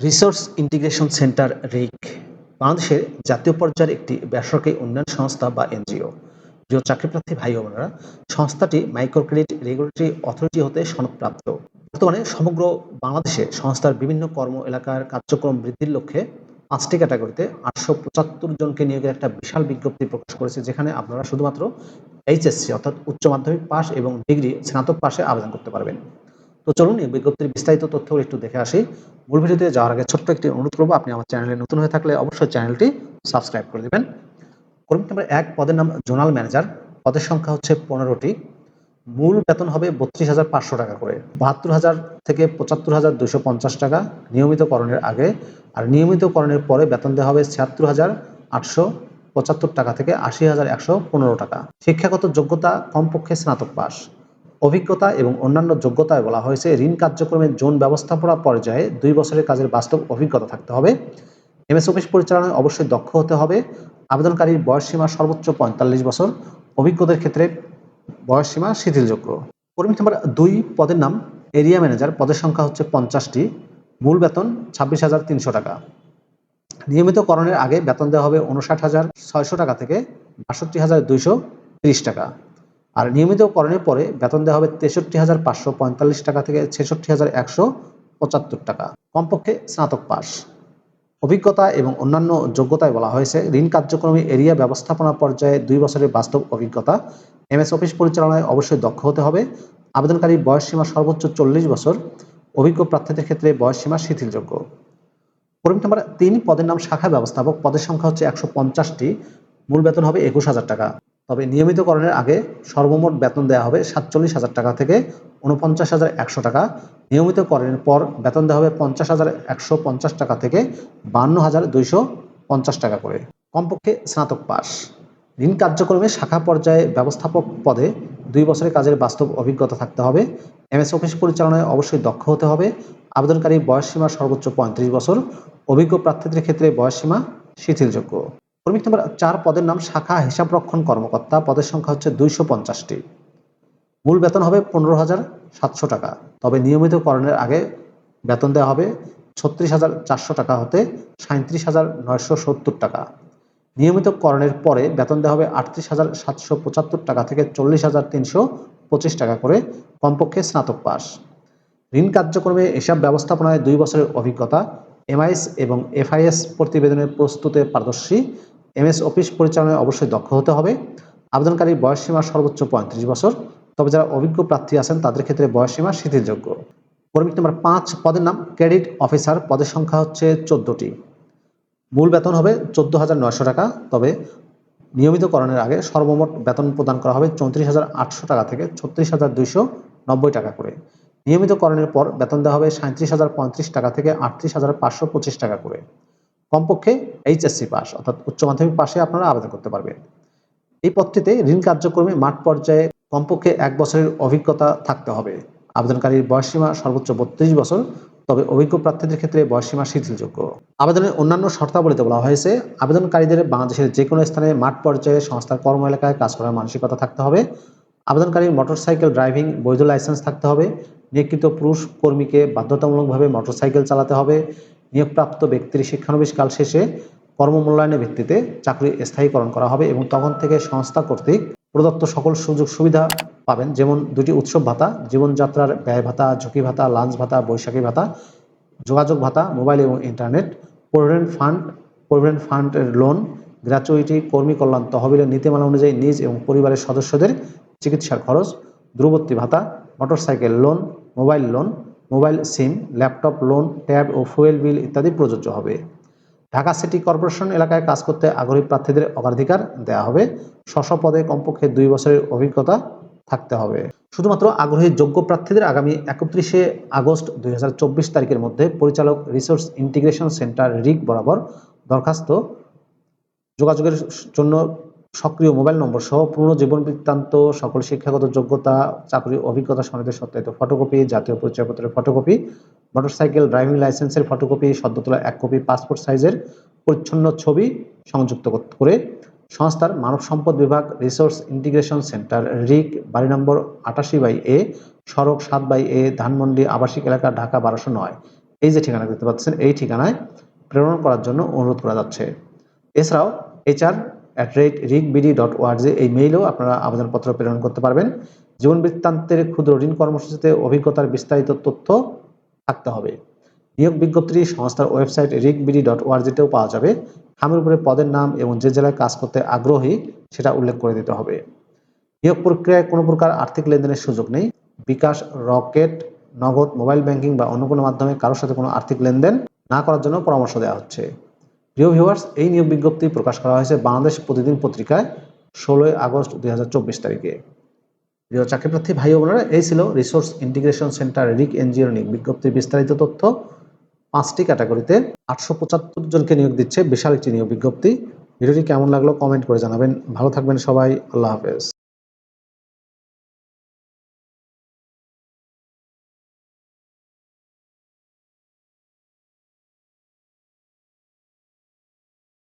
Resource integration centre রিক বাংলাদেশের জাতীয় পর্যায়ের একটি বেসরকারি উন্নয়ন সংস্থা বা এনজিও। প্রিয় চাকরিপ্রার্থী ভাই বোনেরা, সংস্থাটি মাইক্রো ক্রেডিট রেগুলেটরি অথরিটি হতে সনদপ্রাপ্ত। বর্তমানে সমগ্র বাংলাদেশে সংস্থার বিভিন্ন কর্ম এলাকার কার্যক্রম বৃদ্ধির লক্ষ্যে পাঁচটি ক্যাটাগরিতে আটশো পঁচাত্তর জনকে নিয়োগের একটা বিশাল বিজ্ঞপ্তি প্রকাশ করেছে, যেখানে আপনারা শুধুমাত্র এইচএসসি অর্থাৎ উচ্চ মাধ্যমিক পাস এবং ডিগ্রি স্নাতক পাশে আবেদন করতে পারবেন। তো চলুন এই বিজ্ঞপ্তির বিস্তারিত তথ্যগুলো একটু দেখে আসি। মূল ভিডিওতে যাওয়ার আগে ছোট্ট একটি অনুরোধ করব, আপনি আমার চ্যানেলে নতুন হয়ে থাকলে অবশ্যই চ্যানেলটি সাবস্ক্রাইব করে দেবেন। কর্মী নাম্বার এক, পদের নাম জোনাল ম্যানেজার। পদের সংখ্যা হচ্ছে পনেরোটি। মূল বেতন হবে বত্রিশ হাজার পাঁচশো টাকা করে। বাহাত্তর হাজার থেকে পঁচাত্তর হাজার দুশো পঞ্চাশ টাকা নিয়মিতকরণের আগে। আর নিয়মিতকরণের পরে বেতন দেওয়া হবে ছিয়াত্তর হাজার আটশো পঁচাত্তর টাকা থেকে আশি হাজার একশো পনেরো টাকা। শিক্ষাগত যোগ্যতা কমপক্ষে স্নাতক পাস অভিজ্ঞতা এবং অন্যান্য যোগ্যতায় বলা হয়েছে, ঋণ কার্যক্রমের জোন ব্যবস্থাপনা পর্যায়ে দুই বছরের কাজের বাস্তব অভিজ্ঞতা থাকতে হবে। এমএস অফিস পরিচালনায় অবশ্যই দক্ষ হতে হবে। আবেদনকারীর বয়সসীমা সর্বোচ্চ পঁয়তাল্লিশ বছর। অভিজ্ঞতার ক্ষেত্রে বয়সসীমা শিথিলযোগ্য। কর্মী নাম্বার দুই পদের নাম, এরিয়া ম্যানেজার। পদের সংখ্যা হচ্ছে পঞ্চাশটি। মূল বেতন ছাব্বিশ হাজার তিনশো টাকা। নিয়মিতকরণের আগে বেতন দেওয়া হবে উনষাট হাজার ছয়শো টাকা থেকে বাষট্টি হাজার দুইশো তিরিশ টাকা। আর নিয়মিতকরণের পরে বেতন দেওয়া হবে তেষট্টি হাজার পাঁচশো পঁয়তাল্লিশ টাকা থেকে ছেষট্টি হাজার একশো পঁচাত্তর টাকা। কমপক্ষে স্নাতক পাস অভিজ্ঞতা এবং অন্যান্য যোগ্যতায় বলা হয়েছে, ঋণ কার্যক্রমে এরিয়া ব্যবস্থাপনা পর্যায়ে দুই বছরের বাস্তব অভিজ্ঞতা। এমএস অফিস পরিচালনায় অবশ্যই দক্ষ হতে হবে। আবেদনকারী বয়সসীমা সর্বোচ্চ চল্লিশ বছর। অভিজ্ঞ প্রার্থীদের ক্ষেত্রে বয়সসীমা শিথিলযোগ্য। কর্মী নাম্বার তিন, পদের নাম শাখা ব্যবস্থাপক। পদের সংখ্যা হচ্ছে একশো পঞ্চাশটি। মূল বেতন হবে একুশ হাজার টাকা। তবে নিয়মিতকরণের আগে সর্বমোট বেতন দেওয়া হবে সাতচল্লিশ হাজার টাকা থেকে উনপঞ্চাশ হাজার একশো টাকা। নিয়মিতকরণের পর বেতন দেওয়া হবে পঞ্চাশ হাজার একশো পঞ্চাশ টাকা থেকে বান্ন হাজার দুইশো পঞ্চাশ টাকা করে। কমপক্ষে স্নাতক পাস ঋণ কার্যক্রমে শাখা পর্যায়ে ব্যবস্থাপক পদে দুই বছরের কাজের বাস্তব অভিজ্ঞতা থাকতে হবে। এমএস অফিস পরিচালনায় অবশ্যই দক্ষ হতে হবে। আবেদনকারী বয়সসীমা সর্বোচ্চ পঁয়ত্রিশ বছর। অভিজ্ঞ প্রার্থীদের ক্ষেত্রে বয়সসীমা শিথিলযোগ্য। কর্মী নম্বর চার পদের নাম শাখা হিসাবরক্ষণ কর্মকর্তা। পদের সংখ্যা হচ্ছে দুইশো পঞ্চাশটি। মূল বেতন হবে পনেরো হাজার সাতশো টাকা। তবে নিয়মিতকরণের আগে বেতন দেওয়া হবে ছত্রিশ হাজার চারশো টাকা হতে সাঁত্রিশ হাজার নয়শো সত্তর টাকা। নিয়মিতকরণের পরে বেতন দেওয়া হবে আটত্রিশ হাজার সাতশো পঁচাত্তর টাকা থেকে চল্লিশ হাজার তিনশো পঁচিশ টাকা করে কমপক্ষে স্নাতক পাস ঋণ কার্যক্রমে এসব ব্যবস্থাপনায় দুই বছরের অভিজ্ঞতা, এমআইএস এবং এফআইএস প্রতিবেদনের প্রস্তুতে পারদর্শী। এমএস অফিস পরিচালনায় অবশ্যই দক্ষ হতে হবে। আবেদনকারীর বয়সসীমা সর্বোচ্চ পঁয়ত্রিশ বছর। তবে যারা অভিজ্ঞ প্রার্থী আছেন, তাদের ক্ষেত্রে বয়সসীমা শিথিলযোগ্য। কর্মী নম্বর পাঁচ, পদের নাম ক্রেডিট অফিসার। পদের সংখ্যা হচ্ছে চোদ্দোটি। মূল বেতন হবে চোদ্দ হাজার নয়শো টাকা। তবে নিয়মিতকরণের আগে সর্বমোট বেতন প্রদান করা হবে চৌত্রিশ হাজার আটশো টাকা থেকে ছত্রিশ হাজার দুইশো নব্বই টাকা করে। নিয়মিতকরণের পর বেতন দেওয়া হবে সাঁত্রিশ হাজার পঁয়ত্রিশ টাকা থেকে আটত্রিশ হাজার পাঁচশো পঁচিশ টাকা করে। কমপক্ষে এইচএসসি পাস, অর্থাৎ উচ্চ মাধ্যমিক পাশে আপনারা আবেদন করতে পারবেন। এই পদটিতে ঋণ কার্যক্রমে মাঠ পর্যায়ে কমপক্ষে এক বছরের অভিজ্ঞতা থাকতে হবে। আবেদনকারীর বয়সসীমা সর্বোচ্চ বত্রিশ বছর, তবে অভিজ্ঞ প্রার্থীদের ক্ষেত্রে বয়সসীমা শিথিলযোগ্য। আবেদনের অন্যান্য শর্তাবলীতে বলা হয়েছে, আবেদনকারীদের বাংলাদেশের যে কোনো স্থানে মাঠ পর্যায়ে সংস্থার কর্ম এলাকায় কাজ করার মানসিকতা থাকতে হবে। আবেদনকারীর মোটরসাইকেল ড্রাইভিং বৈধ লাইসেন্স থাকতে হবে। নিয়োগকৃত পুরুষ কর্মীকে বাধ্যতামূলকভাবে মোটরসাইকেল চালাতে হবে। নিয়োগপ্রাপ্ত ব্যক্তির শিক্ষানবিশকাল শেষে কর্মমূল্যায়নের ভিত্তিতে চাকরি স্থায়ীকরণ করা হবে এবং তখন থেকে সংস্থা কর্তৃক প্রদত্ত সকল সুযোগ সুবিধা পাবেন। যেমন দুটি উৎসব ভাতা, জীবনযাত্রার ব্যয় ভাতা, ঝুঁকি ভাতা, লাঞ্চ ভাতা, বৈশাখী ভাতা, যোগাযোগ ভাতা, মোবাইল এবং ইন্টারনেট, প্রভিডেন্ট ফান্ড, প্রভিডেন্ট ফান্ডের লোন, গ্র্যাচুইটি, কর্মী কল্যাণ তহবিলের নীতিমালা অনুযায়ী নিজ এবং পরিবারের সদস্যদের চিকিৎসার খরচ, দূরবর্তী ভাতা, motorcycle loan, mobile loan mobile sim, laptop, loan, tab ও ফুয়েল বিল ইত্যাদি প্রযোজ্য হবে। ঢাকা সিটি কর্পোরেশন এলাকায় কাজ করতে আগ্রহী প্রার্থীদের অগ্রাধিকার দেওয়া হবে। স্ব পদে কমপক্ষে দুই বছরের অভিজ্ঞতা থাকতে হবে। শুধুমাত্র আগ্রহী যোগ্য প্রার্থীদের আগামী একত্রিশে আগস্ট দুই হাজার চব্বিশ তারিখের মধ্যে পরিচালক রিসোর্স ইন্টিগ্রেশন সেন্টার রিক বরাবর দরখাস্ত যোগাযোগের জন্য সক্রিয় মোবাইল নম্বর সহ পূর্ণ জীবন বৃত্তান্ত, সকল শিক্ষাগত যোগ্যতা, চাকরি অভিজ্ঞতা সনদের সত্যায়িত ফটোকপি জাতীয় পরিচয়পত্রের ফটোকপি মোটরসাইকেল ড্রাইভিং লাইসেন্সের ফটোকপি সদ্য তোলা এক কপি পাসপোর্ট সাইজের পরিচ্ছন্ন ছবি সংযুক্ত করে সংস্থার মানব সম্পদ বিভাগ রিসোর্স ইন্টিগ্রেশন সেন্টার রিক, বাড়ি নম্বর আটাশি বাই এ, সড়ক সাত বাই এ, ধানমন্ডি আবাসিক এলাকা, ঢাকা বারোশো নয়। এই যে ঠিকানা দেখতে পাচ্ছেন, এই ঠিকানায় প্রেরণ করার জন্য অনুরোধ করা যাচ্ছে। এছাড়াও HR at rate ric BD dot org এই মেইলেও আপনারা আবেদনপত্র প্রেরণ করতে পারবেন। জীবন বৃত্তান্তের ক্ষুদ্র ঋণ কর্মসূচিতে অভিজ্ঞতার বিস্তারিত তথ্য থাকতে হবে। নিয়োগ বিজ্ঞপ্তিটি সংস্থার ওয়েবসাইট রিক বিডি ডট ওয়ার্জিতেও পাওয়া যাবে। খামের উপরে পদের নাম এবং যে জেলায় কাজ করতে আগ্রহী সেটা উল্লেখ করে দিতে হবে। নিয়োগ প্রক্রিয়ায় কোনো প্রকার আর্থিক লেনদেনের সুযোগ নেই। BKash, Rocket, Nagad, mobile banking বা অন্য কোনো মাধ্যমে কারোর সাথে কোনো আর্থিক লেনদেন না করার জন্য পরামর্শ দেওয়া হচ্ছে। প্রিয় ভিউয়ার্স এই নিয়োগ বিজ্ঞপ্তি প্রকাশ করা হয়েছে বাংলাদেশ প্রতিদিন পত্রিকায় ষোলোই আগস্ট দুই হাজার চব্বিশ তারিখে। প্রিয় চাকরিপ্রার্থী ভাই বোনেরা, এই ছিল রিসোর্স ইন্টিগ্রেশন সেন্টার রিক এনজিওর নিয়োগ বিজ্ঞপ্তির বিস্তারিত তথ্য। পাঁচটি ক্যাটাগরিতে আটশো পঁচাত্তর জনকে নিয়োগ দিচ্ছে বিশাল একটি নিয়োগ বিজ্ঞপ্তি। ভিডিওটি কেমন লাগল কমেন্ট করে জানাবেন। ভালো থাকবেন সবাই, আল্লাহ হাফেজ।